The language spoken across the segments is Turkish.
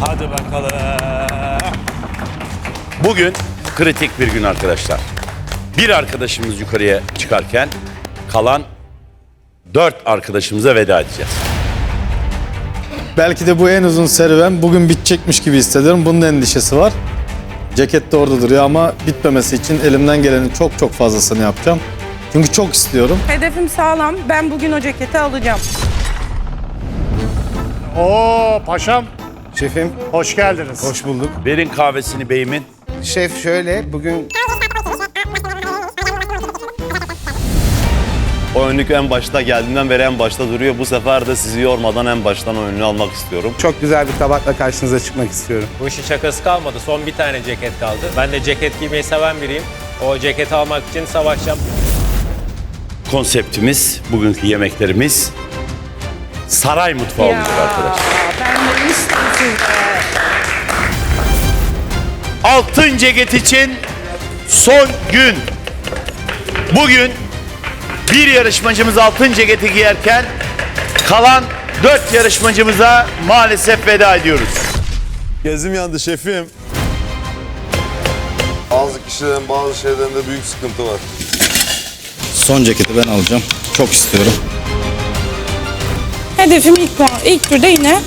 Hadi bakalım. Bugün kritik bir gün arkadaşlar. Bir arkadaşımız yukarıya çıkarken kalan dört arkadaşımıza veda edeceğiz. Belki de bu en uzun serüven bugün bitecekmiş gibi hissediyorum. Bunun endişesi var. Ceket de orada duruyor ama bitmemesi için elimden gelenin çok çok fazlasını yapacağım. Çünkü çok istiyorum. Hedefim sağlam. Ben bugün o ceketi alacağım. Oo paşam Şefim, hoş geldiniz. hoş bulduk. Verin kahvesini beyimin. Şef şöyle, bugün O önlük en başta geldiğinden beri en başta duruyor. Bu sefer de sizi yormadan en baştan o önlüğü almak istiyorum. çok güzel bir tabakla karşınıza çıkmak istiyorum. Bu işin şakası kalmadı. Son bir tane ceket kaldı. Ben de ceket giymeyi seven biriyim. O ceketi almak için savaşacağım. Konseptimiz, bugünkü yemeklerimiz saray mutfağı olacak arkadaşlar. Sizde. Altın ceket için son gün. Bugün bir yarışmacımız altın ceketi giyerken kalan dört yarışmacımıza maalesef veda ediyoruz. Gezim yandı şefim. Bazı kişilerin bazı şeylerinde büyük sıkıntı var. Son ceketi ben alacağım. Çok istiyorum. Hedefim ilk puan, ilk turda yine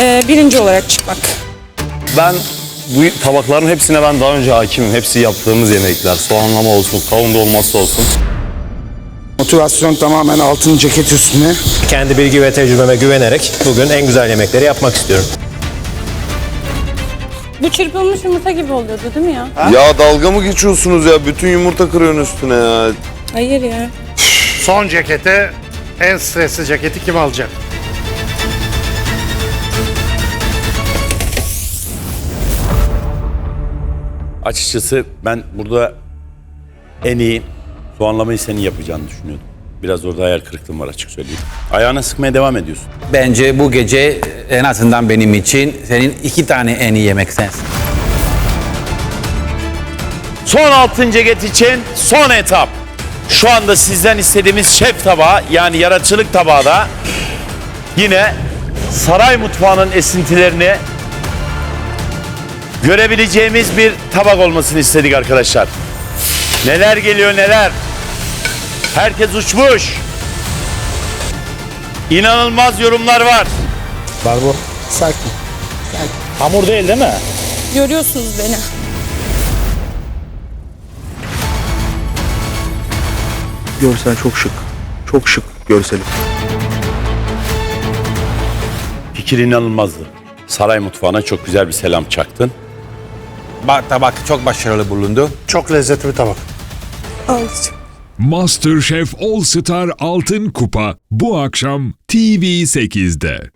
e, birinci olarak çıkmak. Ben bu tabakların hepsine ben daha önce hakimim. Hepsi yaptığımız yemekler. Soğanlama olsun, kavun dolması olsun. Motivasyon tamamen altın ceket üstüne. Kendi bilgi ve tecrübeme güvenerek bugün en güzel yemekleri yapmak istiyorum. Bu çırpılmış yumurta gibi oluyordu değil mi ya? Ya dalga mı geçiyorsunuz ya? Bütün yumurta kırıyorsun üstüne ya. Hayır ya. Son cekete en stresli ceketi kim alacak? Açıkçası ben burada en iyi soğanlamayı senin yapacağını düşünüyordum. Biraz orada hayal kırıklığım var açık söyleyeyim. Ayağına sıkmaya devam ediyorsun. Bence bu gece en azından benim için senin iki tane en iyi yemek sensin. Son altın ceket için son etap. Şu anda sizden istediğimiz şef tabağı yani yaratıcılık tabağı da yine saray mutfağının esintilerini görebileceğimiz bir tabak olmasını istedik arkadaşlar. Neler geliyor neler. Herkes uçmuş. İnanılmaz yorumlar var. Barbo, sakin. Hamur değil değil mi? Görüyorsunuz beni. Görsel çok şık. Çok şık görseli. Fikir inanılmazdı. Saray mutfağına çok güzel bir selam çaktın. Bak tabak çok başarılı bulundu. Çok lezzetli bir tabak. Alacağım. MasterChef All Star Altın Kupa bu akşam TV8'de.